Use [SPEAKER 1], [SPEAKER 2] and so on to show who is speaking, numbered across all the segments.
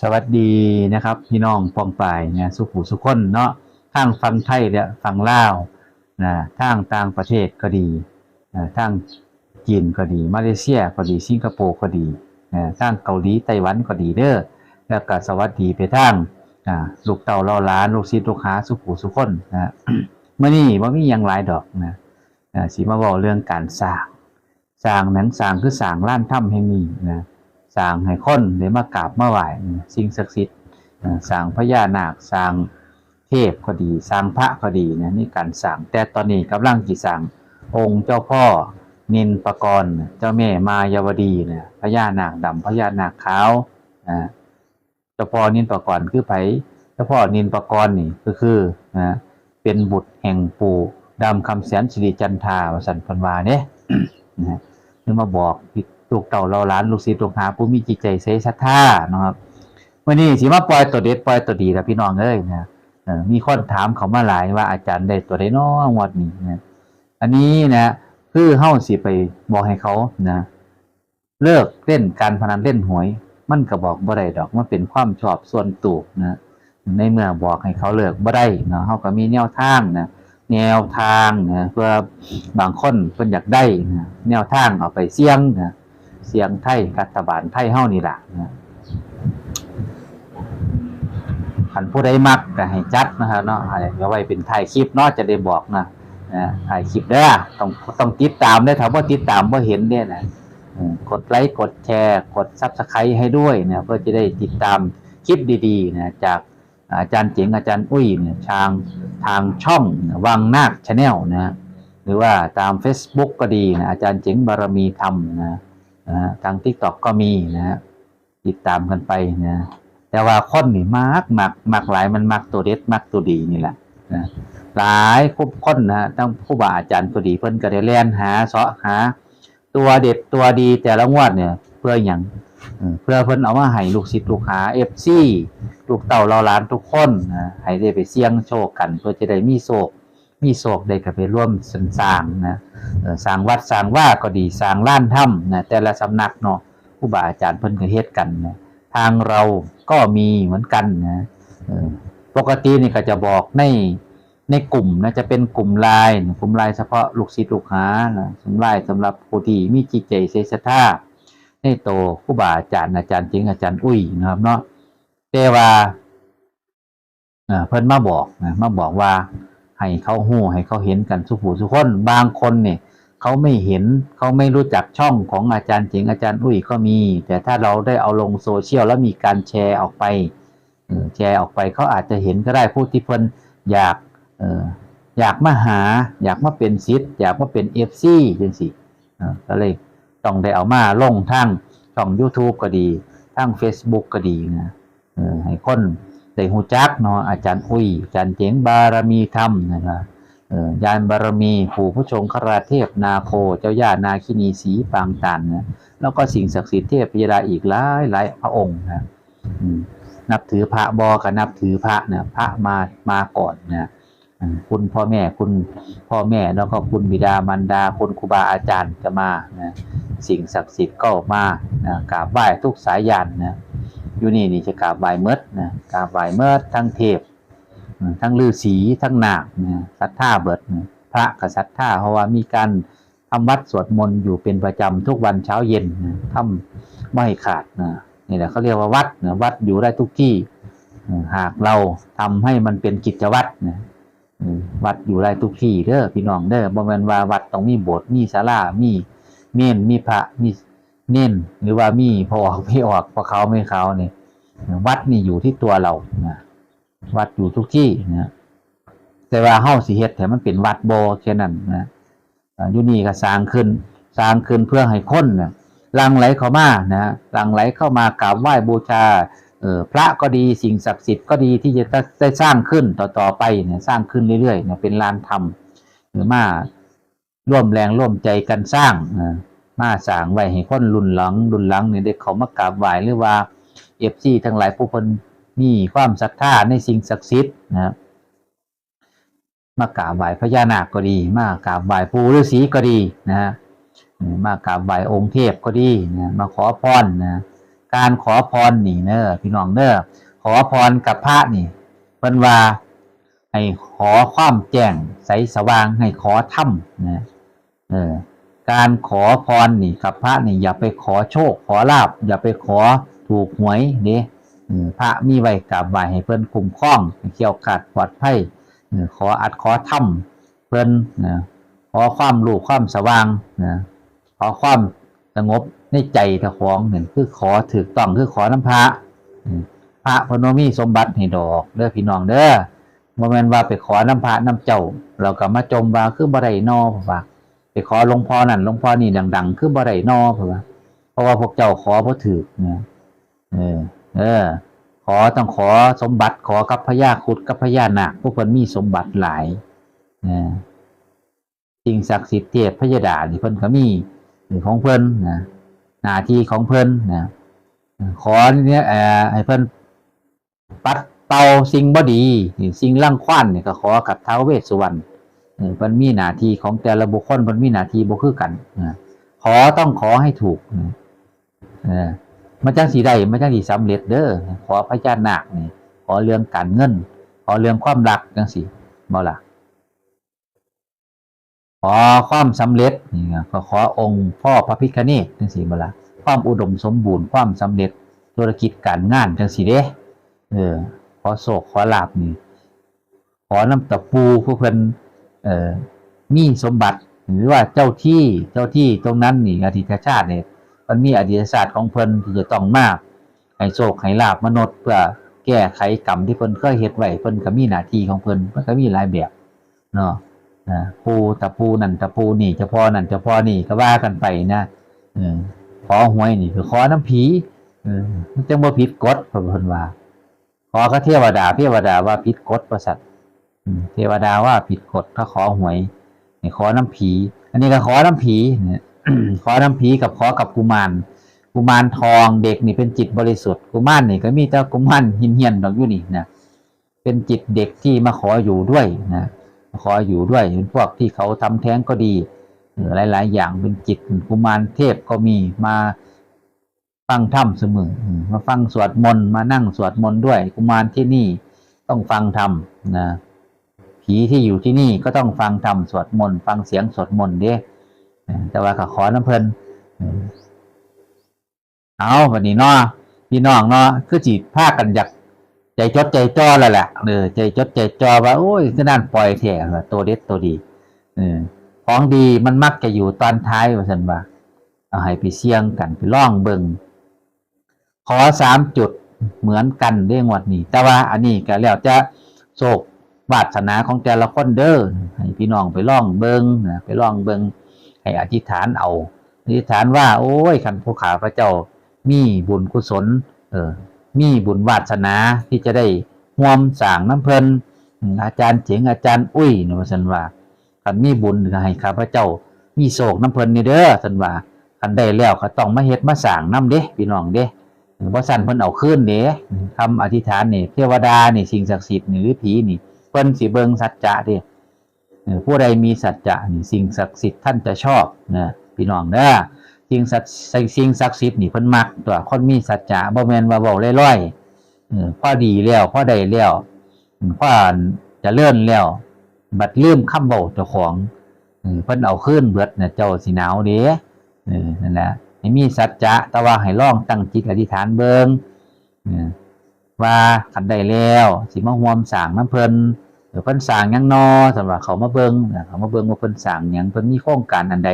[SPEAKER 1] สวัสดีนะครับ พี่น้องปองปายเนี่ยสุขุสุขคนเนาะทางฟังไทยเนี่ยฟังลาวนะทางต่างประเทศก็ดีนะทางจีนก็ดี มาเลเซียก็ดีสิงคโปร์ก็ดีนะทางเกาหลีไต้หวันก็ดีเด้อแล้วก็สวัสดีไปทางอ่าลูกเต่าเล่าล้านลูกศิษย์ลูกหาสุขุสุขคนนะเมื่อนี้ว่ามียังหลายดอกนะสิมาบอกเรื่องการสร้างสร้างหนังสร้างคือสร้างล้านถ้ำแห่งนี้นะ สร้างให้คนได้มากราบมาไหว้สิ่งศักดิ์สิทธิ์สร้างพญานาคสร้างเทพก็ดี สร้างพระก็ดีนะนี่การสร้างแต่ตอนนี้กำลังจีสร้างองค์เจ้าพ่อนินปกรณ์เจ้าแม่มายาวดีนะพญานาคดำพญานาคขาวนะเจ้าพ่อนินปกรณ์คือไผเจ้าพ่อนินปกรณ์นี่ก็คือนะเป็นบุตรแห่งปู่ดำคำแสนสิริจันทาสันพันวาเนี่ยนะฮะนึกมาบอก ลูกเต่าเราล้านลูกศิษย์ลูกหาผู้มีจิตใจใสศรัทธานะครับวันนี้สิมาปล่อยตัวเด็ดปล่อยตัวดีแล้วพี่น้องเอ้ยนะมีคนถามเขามาหลายว่าอาจารย์ได้ตัวใดน้องวัดนี้นะอันนี้นะคือเฮาสิไปบอกให้เขานะ เลิกเล่นการพนันเล่นหวย มันก็บอกบ่ได้ดอกมันเป็นความชอบส่วนตัวนะในเมื่อบอกให้เขาเลิกบ่ได้เนาะเฮาก็มีแนวทางนะแนวทางนะเพื่อบางคนเพิ่นอยากได้นะแนวทางเอาไปเสี่ยงนะ เสียงไทยรัฐบาลไทยเฮานี่ล่ะนะคันผู้ใดมักก็ให้จัดนะครับเนาะอะไรก็ไว้เป็นถ่ายคลิปเนาะจะได้บอกนะนะถ่ายคลิปเด้ต้องต้องติดตามได้ถ้าบ่ติดตามบ่เห็นเนี่ยนะกดไลค์กดแชร์ กด Subscribe ให้ด้วยนะเพื่อจะได้ติดตามคลิปดีๆนะจากอาจารย์เจ๋งอาจารย์อุ้ยเนี่ยทางทางช่องวังนาคชาแนลนะหรือว่าตาม Facebook ก็ดีนะอาจารย์เจ๋งบารมีธรรมนะ นะทาง t ิ k t o k ก็มีนะฮะติดตามกันไปนะแต่ว่าคนนี่มักมักมักหลายมันมักตัวเด็ดมักตัวดีนี่แหละนะหลายคุบคนนะทั้งผู้บาอาจารย์ตัวดีเพิ่นก็ได้แล่นหาเสาะหา ตัวเด็ดตัวดีแต่ละงวดเนี่ย เพื่ออย่างเพื่อเพิ่นเอามาให้ลูกศิษย์ลูกหาเอฟซีลูกเต่าเราล้านทุกคนนะให้ได้ไปเสี่ยงโชคกัน เพื่อจะได้มีโศก มีโศกได้กับไปร่วมสรรสร้างนะสร้างวัดสร้างว่าก็ดีสร้างล้านถ้ำนะแต่ละสำนักเนาะผู้บาอาจารย์เพิ่นก็เฮ็ดกันนะทางเราก็มีเหมือนกันนะปกตินี่ก็จะบอกในในกลุ่มนะจะเป็นกลุ่มลน์นะกลุ่มลน์เฉพาะลูกศิษย์ลูกหานะกลุ่มไลน์สำหรับผู้ที่มีจิตใจเสศรัทธาในโตผู้บาอาจารย์อาจารย์จริงอาจารย์อุ้ยนะครับเนาะแต่ว่าเอ่อเพิ่นมาบอกนะมาบอกว่า ให้เขาหู้ให้เขาเห็นกันสุผู้สุคน บางคนเนี่ยเขาไม่เห็นเขาไม่รู้จักช่องของอาจารย์เจ๋งอาจารย์อุ้ยก็มี แต่ถ้าเราได้เอาลงโซเชียลแล้วมีการแชร์ออกไปแชร์ออกไปเขาอาจจะเห็นก็ได้ผู้ที่เพิ่นอยากเอออยากมาหา อยากมาเป็นซิทอยากมาเป็นเอฟซีจังสิก็เลยต้องได้เอามาลงทางช่อง YouTube ก็ดีทาง Facebook ก็ดีนะเออให้คน ได้หูจักเนาะอาจารย์อุ้ยอาจารย์เจ๋งบารมีธรรมนะครับยานบารมีปู่ผู้ชงคราเทพนาโค เจ้าย่านาคินีสีปางตันนะแล้วก็สิ่งศักดิ์สิทธิ์เทพยดาอีกหลายหลายพระองค์นะนับถือพระบอกันับถือพระนะพระมามาก่อนนะคุณพ่อแม่คุณพ่อแม่แล้วก็คุณบิดามารดาคุณครูบาอาจารย์จะมานะสิ่งศักดิ์สิทธิ์ก็มานะกราบไหว้ทุกสายยานนะ อยู่นี่นี่จะกราบไหว้เมดนะกราบไหว้เมดทั้งเทพทั้งฤาษีทั้งนาคนะศรัทธาเบิดนะพระกับศรัทธาเพราะว่ามีการทำวัดสวดมนต์อยู่เป็นประจำทุกวันเช้าเย็นนะทำไม่ขาดนะนี่แหละเขาเรียกว่าวัดนะวัดอยู่ได้ทุกที่หากเราทำให้มันเป็นกิจวัตรนะวัดอยู่ได้ทุกที่เด้อพี่น้องเด้อบ่แม่นว่าวัดต้องมีโบสถ์มีศาลามีเมนมีพระมี เน้นหรือว่ามีพอออกไม่ออกพอเขาไม่เขาเนี่ยวัดนี่อยู่ที่ตัวเรานะวัดอยู่ทุกที่นะแต่ว่าเฮาสิเฮ็ดแต่มันเป็นวัดโบแค่นั้นนะอยู่นี่ก็สร้างขึ้น สร้างขึ้นเพื่อให้คนนะลังไหลเข้ามานะลังไหลเข้ามากราบไหว้บูชาเออพระก็ดีสิ่งศักดิ์สิทธิ์ก็ดีที่จะได้สร้างขึ้นต่อๆไปเนี่ยสร้างขึ้นเรื่อยๆเนี่ยเป็นลานธรรมหรือมาร่วมแรงร่วมใจกันสร้างนะ มาสร้างไว้ให้คนรุ่นหลังรุ่นหลังเนี่ยได้เขามากราบไหว้หรือว่าเอฟซีทั้งหลายผู้คนมีความศรัทธาในสิ่งศักดิ์สิทธิ์นะครับมากราบไหว้พญานาคก็ดี มากราบไหว้ปู่ฤาษีก็ดีนะฮะมากราบไหว้องค์เทพก็ดีนะมาขอพรนะการขอพรนี่เนอพี่น้องเนอขอพรกับพระนี่เพิ่นว่าให้ขอความแจ้งใสสว่างให้ขอถ้ำนะเออ การขอพรนี่กับพระนี่อย่าไปขอโชค ขอลาบอย่าไปขอถูกหวยเด้พระมีไว้กราบไหวให้เพิ่นคุ้มครองเกี่ยวขาดปลอดภัยขออัดขอถ้ำเพิ่นนะขอความรู้ความสว่างนะขอความสงบในใจเจ้าของนี่คือขอถูกต้องคือขอน้ำพระพระพนมีสมบัติให้ดอกเด้อพี่น้องเด้อบ่แม่นว่าไปขอน้ำพระน้ำเจ้า เราก็มาจมว่าคือบ่ได้นอเพราะ ขอหลวงพ่อนั่นหลวงพ่อนี่ดัง ๆ คือบ่ได้นอเพราะว่าเพราะว่าพวกเจ้าขอบ่ถูกนะเออ เออ ขอต้องขอสมบัติขอกับพญาคุดกับพญานาคพวกเพิ่นมีสมบัติหลายนะสิ่งศักดิ์สิทธิ์เทพพญาดานี่เพิ่นก็มีของเพิ่นนะหน้าที่ของเพิ่นนะขอเนี่ยเออให้เพิ่นปัดเป่าสิ่งบ่ดีสิ่งรังควานเนี่ก็ขอกับท้าวเวสสุวรรณ มันมีหน้าที่ของแต่ละบุคคลมันมีหน้าที่บ่คือกันนะขอต้องขอให้ถูกนะเออมันจังสีได้มันจังสีสำเร็จเด้อขอพระเจ้านาคนี่ขอเรื่องการเงิน ขอเรื่องความรักจังสีบ่ล่ะขอความสำเร็จนี่ไงก็ขอองค์พ่อพระพิฆเนศจังสีบ่ล่ะความอุดมสมบูรณ์ความสำเร็จธุรกิจการงานจังสีเด้เออขอโศกขอลาบนี่ขอน้ำตะปูผู้เพิ่นเอ่อ มีสมบัติ หรือว่าเจ้าที่เจ้าที่ตรงนั้นนี่อธิตชาติเนี่ยมันมีอดีตศาตร์ของเพิ่นที่จะต้องมากให้โศกให้ลาบมนุษย์ เพื่อแก้ไขกรรมที่เพิ่นเคยเฮ็ดไว้เพิ่นก็มีหน้าที่ของเพิ่นมันก็มีหลายแบบเนาะอ่าปูตะปูนั่นตะปูนี่เฉพาะนั่นเฉพาะนี่ก็ว่ากันไปนะอขอหวยนี่คือขอน้ำผีเออมันจังบ่ผิดกฎเพิ่นว่าขอก็เทวดาเทวดาว่าผิดกฎประสัต เทวดาว่าผิดกฎถ้าขอหวยขอน้ำผี อันนี้ก็ขอน้ำผีเนี่ยขอน้ำผีกับขอกับกุมารกุมารทองเด็กนี่เป็นจิตบริสุทธิ์กุมารนี่ก็มีแต่กุมารหินเหียนดอกอยู่นี่นะเป็นจิตเด็กที่มาขออยู่ด้วยนะมาขออยู่ด้วยเป็นพวกที่เขาทำแท้งก็ดีหลาย ๆ อย่างเป็นจิตกุมารเทพก็มีมาฟังธรรมเสมอมาฟังสวดมนต์มานั่งสวดมนต์ด้วย กุมารที่นี่ต้องฟังธรรมนะ ผีที่อยู่ที่นี่ก็ต้องฟังธรรมสวดมนต์ฟังเสียงสวดมนต์เด้แต่ว่าก็ขอน้ำเพลินเอาวันนี้เนาะพี่น้องเนาะคือจีภาคกันอยากใจจดใจจ่อแล้วแหละเออใจจดใจจ่อว่าโอ้ยก็นั่นปล่อยแท้ว่ตัวเด็ดตัวดีเออของดีมันมักจะอยู่ตอนท้ายว่าสันว่าเอาให้ไปเสี่ยงกันไปล่องเบิงขอสามจุดเหมือนกันเรื่องวัดนี้ แต่ว่าอันนี้ก็แล้วจะโศก วาสนาของแต่ละคนเด้อให้พี่น้องไปล่องเบิงนะไปล่องเบิงให้อธิษฐานเอา อธิษฐานว่า โอ้ยขันผู้ขาพระเจ้ามีบุญกุศล เออ มีบุญวาสนาที่จะได้ห่วมสางน้ำเพลินอาจารย์เจ๋งอาจารย์อุ้ยนะสันว่าขันมีบุญให้ข้าพระเจ้า มีโศกน้ำเพลินนี่เด้อสันว่าขันได้แล้วก็ต้องมาเฮ็ดมาสางน้ำเด้พี่น้องเด้เพราะสันเพิ่นเอาขึ้นเด้คำอธิษฐานนี่เทวดานี่สิ่งศักดิ์สิทธิ์นี่หรือผีนี่ เพิ่นสิเบิงสัจจะเด้เออผู้ใดมีสัจจะนี่สิ่งศักดิ์สิทธิ์ท่านจะชอบนะพี่น้องเด้อสิ่งศักดิ์สิ่งศักดิ์สิทธิ์นี่เพิ่นมักตัวคนมีสัจจะบ่แม่นว่าเว้าลอยๆเออดีแล้วพอได้แล้วอืมพอจะเลื่อนแล้ว บัดลืมคำเว้าเจ้าของเพิ่นเอาขึ้นเบิดน่ะเจ้าสิหนาวเด้นั่นแหละให้มีสัจจะแต่ว่าให้ลองตั้งจิตอธิษฐานเบิง ว่าขันได้แล้วสิมาห่วมสร้างน้ำเพลินหรือเพิ่นสร้างยังนอสำหรับเขามาเบิงเขามาเบิงว่าเพิ่นสร้างยังเพิ่นมีโครงการอันใด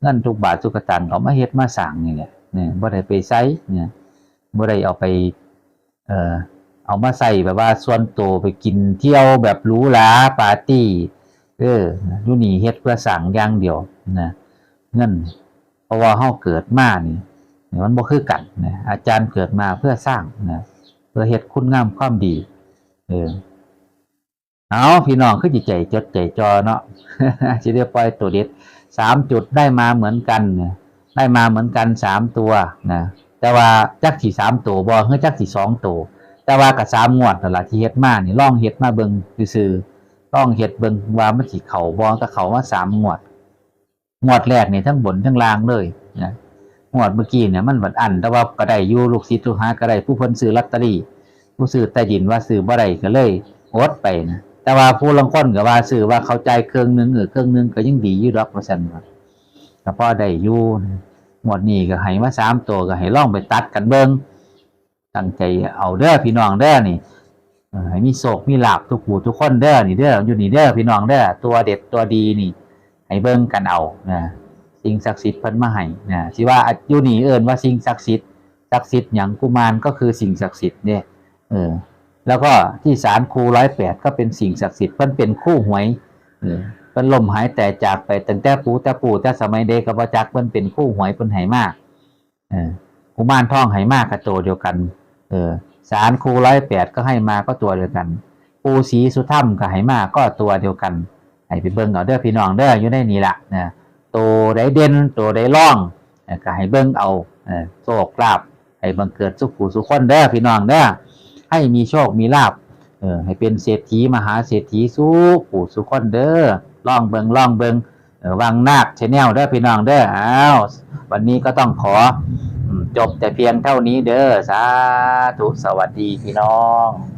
[SPEAKER 1] เงินทุกบาททุกกตันเขามาเฮ็ดมาสร้างนี่แหละเนี่ยบ่ได้ไปใช้เนี่ยบ่ได้เอาไปเอ่อเอามาใส่แบบว่าส่วนตัวไปกินเที่ยวแบบหรูหราปาร์ตี้เอออยู่นี่เฮ็ดเพื่อสร้างอย่างเดียวนะเงินเพราะว่าเฮาเกิดมานี่มันบ่คือกันนะอาจารย์เกิดมาเพื่อสร้างนะ พื่อเฮ็ดคุณงามความดี เออเอาพี่น้องคือจิใจจดใจจอเนาะสิได้ปล่อยตัวเด็ดสามจุดได้มาเหมือนกันนะได้มาเหมือนกันสามตัวนะแต่ว่าจักสี่สามตัวบ่เฮ้ยจักสี่สองตัวแต่ว่ากับสามงวดนั่ละที่เฮ็ดมานี่ล่องเฮ็ดมาเบิงซื่อๆลองเฮ็ดเบิงว่ามันสิเขาบ่ก็เข้ามาสามงวด งวดแรกนี่ทั้งบนทั้งล่างเลยนะ งวดเมื่อกี้เนี่ยมันบัดอันแต่ว่าก็ได้อยู่ลูกศิษย์ลูกหาก็ได้ผู้เพิ่นซื้อลอตเตอรี่ ผู้ซื้อใต้ดินว่าซื้อบ่ได้ก็เลยอดไปนะแต่ว่าผู้ลางคนก็ว่าซื้อว่าเข้าใจเครื่องหนึงเออเครื่องหนึงก็ยังดีอยู่ดอกว่าซั่นว่าก็พอได้อยู่นะงวดนี้ก็ให้มาสามตัวก็ให้ลองไปตัดกันเบิ่งตั้งใจเอาเด้อพี่น้องเด้อนี่ให้มีโศกมีหลาบทุกผู้ทุกคนเด้อนี่เด้ออยู่นี่เด้อพี่น้องเด้อตัวเด็ดตัวดีนี่ ให้เบิ่งกันเอานะ สิ่งศักดิ์สิทธิ์เพิ่นมาให้นะสิว่าอยู่นี่เอิ้นว่าสิ่งศักดิ์สิทธิ์ศักดิ์สิทธิ์หยังกุมารก็คือสิ่งศักดิ์สิทธิ์เนี่ยเออแล้วก็ที่ศาลครูร้อยแปดก็เป็นสิ่งศักดิ์สิทธิ์เพิ่นเป็นคู่หวยเออเพิ่นล่มหายแต่จากไปตั้งแต่ปู่แต่ปู่แต่สมัยเด็กกับว่าจักเพิ่นเป็นคู่หวยเพิ่นไหมากเออกุมารทองไหมากกับตัวเดียวกันเออศาลครูร้อยแปดก็ให้มาก็ตัวเดียวกัน ปู่ศรีสุธรรมก็ไหมาก็ตัวเดียวกันให้ไปเบิ่งเอาเด้อพี่น้องเด้ออยู่ในนี่ล่ะนะ ตัวใดเด่นตัวใดร่องก็ให้เบิ่งเอาโชคลาภให้บังเกิดสุขหูสุขคนเด้อพี่น้องเด้อให้มีโชคมีลาภให้เป็นเศรษฐีมหาเศรษฐีสุขหูสุขคนเด้อล่องเบิ่งล่องเบิ่งวังนาคชแนลเด้อพี่น้องเด้ออ้าววันนี้ก็ต้องขอจบแต่เพียงเท่านี้เด้อสาธุสวัสดีพี่น้อง